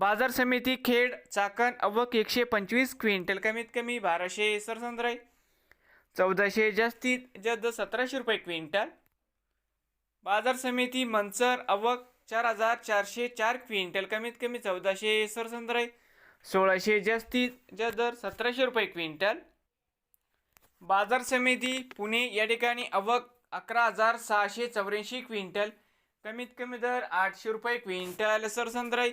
बाजार समिती खेड चाकण अवक एकशे पंचवीस क्विंटल कमीत कमी बाराशे सरसंद्राई. चौदाशे जास्तीत जास्त सतराशे रुपये क्विंटल. बाजार समिती मंचर अवक चार हजार चारशे चार क्विंटल कमीत कमी चौदाशे सरसंद्राई. सोळाशे जास्तीत जद दर सतराशे रुपये क्विंटल. बाजार समिती पुणे या ठिकाणी अवक अकरा हजार सहाशे चौऱ्याऐंशी क्विंटल. कमीत कमी दर आठशे रुपये क्विंटल सरसंद्राई.